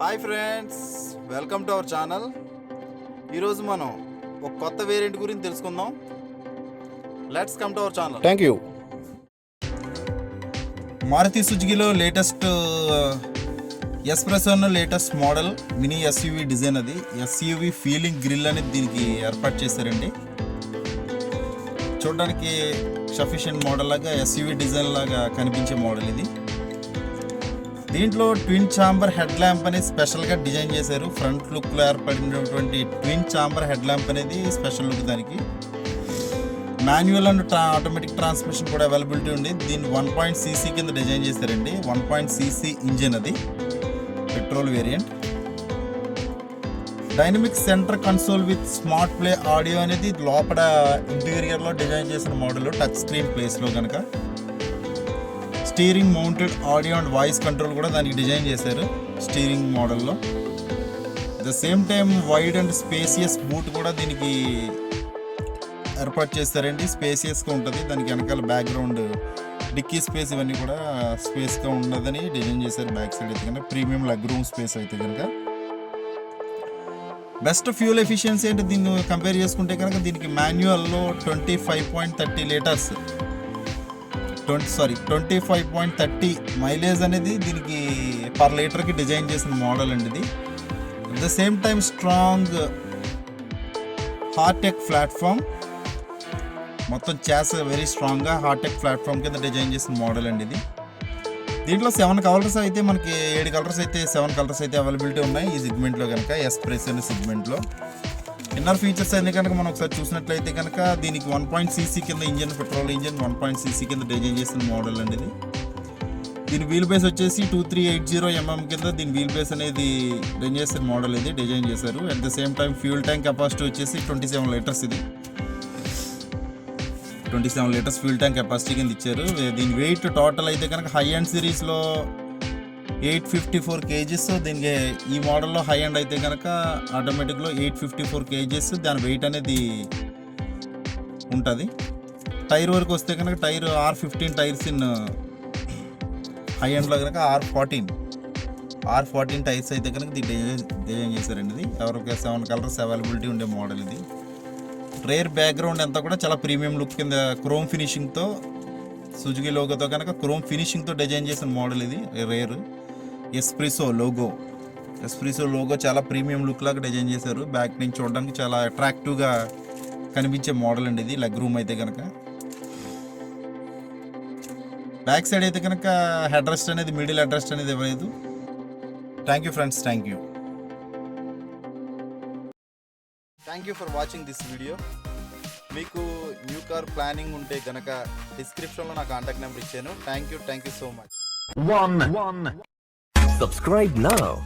Hi friends welcome to our channel. ఈరోజు మనం ఒక కొత్త వేరియంట్ గురించి తెలుసుకుందాం. Let's come to our channel thank you Maruti సుజుకిలో latest ఎస్ప్రెసోన్ latest model mini SUV design అది. ఎస్యూవి ఫీలింగ్ గ్రిల్ అనేది దీనికి ఏర్పాటు చేశారండి. చూడడానికి సఫిషియెంట్ మోడల్ లాగా ఎస్యూవి డిజైన్ లాగా కనిపించే మోడల్ ఇది. దీంట్లో ట్విన్ చాంబర్ హెడ్ ల్యాంప్ అనేది స్పెషల్గా డిజైన్ చేశారు. ఫ్రంట్ లుక్లో ఏర్పడినటువంటి ట్విన్ చాంబర్ హెడ్ ల్యాంప్ అనేది స్పెషల్ లుక్ దానికి. మాన్యువల్ అండ్ ట్రా ఆటోమేటిక్ ట్రాన్స్మిషన్ కూడా అవైలబిలిటీ ఉంది. దీన్ని వన్ పాయింట్ సీసీ కింద డిజైన్ చేశారండి. వన్ పాయింట్ సీసీ ఇంజిన్ అది. Petrol variant. Dynamic centre console with smart play audio అనేది లోపల ఇంటీరియర్లో డిజైన్ చేసిన మోడల్ టచ్ స్క్రీన్ ప్లేస్లో కనుక steering mounted audio and voice control కూడా దానికి డిజైన్ చేశారు స్టీరింగ్ మోడల్లో. The same time wide and spacious boot కూడా దీనికి ఏర్పాటు చేస్తారండి. స్పేసియస్గా ఉంటుంది. దానికి వెనకాల బ్యాక్గ్రౌండ్ డిక్కీ స్పేస్ ఇవన్నీ కూడా స్పేస్గా ఉండదని డిజైన్ చేశారు బ్యాక్ సైడ్ అయితే కనుక. ప్రీమియం లెగ్ రూమ్ స్పేస్ అయితే కనుక. బెస్ట్ ఫ్యూల్ ఎఫిషియన్సీ అంటే దీన్ని కంపేర్ చేసుకుంటే కనుక దీనికి మాన్యువల్లో twenty five point thirty litres twenty sorry twenty five point thirty mileage అనేది దీనికి పర్ లీటర్కి డిజైన్ చేసిన మోడల్ అండి ఇది. At the same time strong Heartect platform మొత్తం చేస్ వెరీ స్ట్రాంగ్గా హార్టెక్ ప్లాట్ఫామ్ కింద డిజైన్ చేసిన మోడల్ అండి ఇది. దీంట్లో సెవెన్ కలర్స్ అయితే మనకి ఏడు కలర్స్ అయితే సెవెన్ కలర్స్ అయితే అవైలబిలిటీ ఉన్నాయి ఈ సిగ్మెంట్లో కనుక ఎస్ప్రెస్ అనే సిగ్మెంట్లో ఇన్నర్ ఫీచర్స్ అన్ని కనుక మనం ఒకసారి చూసినట్లయితే కనుక దీనికి వన్ పాయింట్ సీసీ కింద engine petrol engine one point CC కింద డిజైన్ చేసిన మోడల్ అండి ఇది. దీని వీల్ బేస్ వచ్చేసి two three eight zero MM కింద దీని వీల్ బేస్ అనేది డిజైన్ చేసిన మోడల్ ఇది డిజైన్ చేశారు. At the same time fuel tank capacity వచ్చేసి ట్వంటీ సెవెన్ లీటర్స్ ఇది. Twenty seven litres fuel tank capacity కింద ఇచ్చారు. దీని వెయిట్ టోటల్ అయితే కనుక హై అండ్ సిరీస్లో ఎయిట్ ఫిఫ్టీ ఫోర్ కేజీస్. దీనికి ఈ మోడల్లో హై అండ్ అయితే కనుక ఆటోమేటిక్లో ఎయిట్ ఫిఫ్టీ ఫోర్ కేజీస్. దాని వెయిట్ అనేది ఉంటుంది. టైర్ వరకు వస్తే కనుక tyre R fifteen tyres in high అండ్లో కనుక R fourteen. R fourteen tyres అయితే కనుక దీన్ని డిజైన్ చేశారండి? ఇది ఎవరికి సెవెన్ కలర్స్ అవైలబిలిటీ ఉండే మోడల్ ఇది. రేర్ బ్యాక్గ్రౌండ్ అంతా కూడా చాలా ప్రీమియం లుక్ కింద క్రోమ్ ఫినిషింగ్తో సుజుకి లోగోతో కనుక క్రోమ్ ఫినిషింగ్తో డిజైన్ చేసిన మోడల్ ఇది rear. Espresso logo Espresso logo చాలా ప్రీమియం లుక్ లాగా డిజైన్ చేశారు. బ్యాక్ నుంచి చూడడానికి చాలా అట్రాక్టివ్గా కనిపించే మోడల్ అండి ఇది. లెగ్ రూమ్ అయితే కనుక బ్యాక్ సైడ్ అయితే కనుక హెడ్ రెస్ట్ అనేది మిడిల్ హెడ్ రెస్ట్ అనేది ఇవ్వలేదు. Thank you friends thank you thank you for watching this video మీకు న్యూ కార్ ప్లానింగ్ ఉంటే కనుక డిస్క్రిప్షన్లో నా కాంటాక్ట్ నెంబర్ ఇచ్చాను. Thank you thank you so much One. One. Subscribe now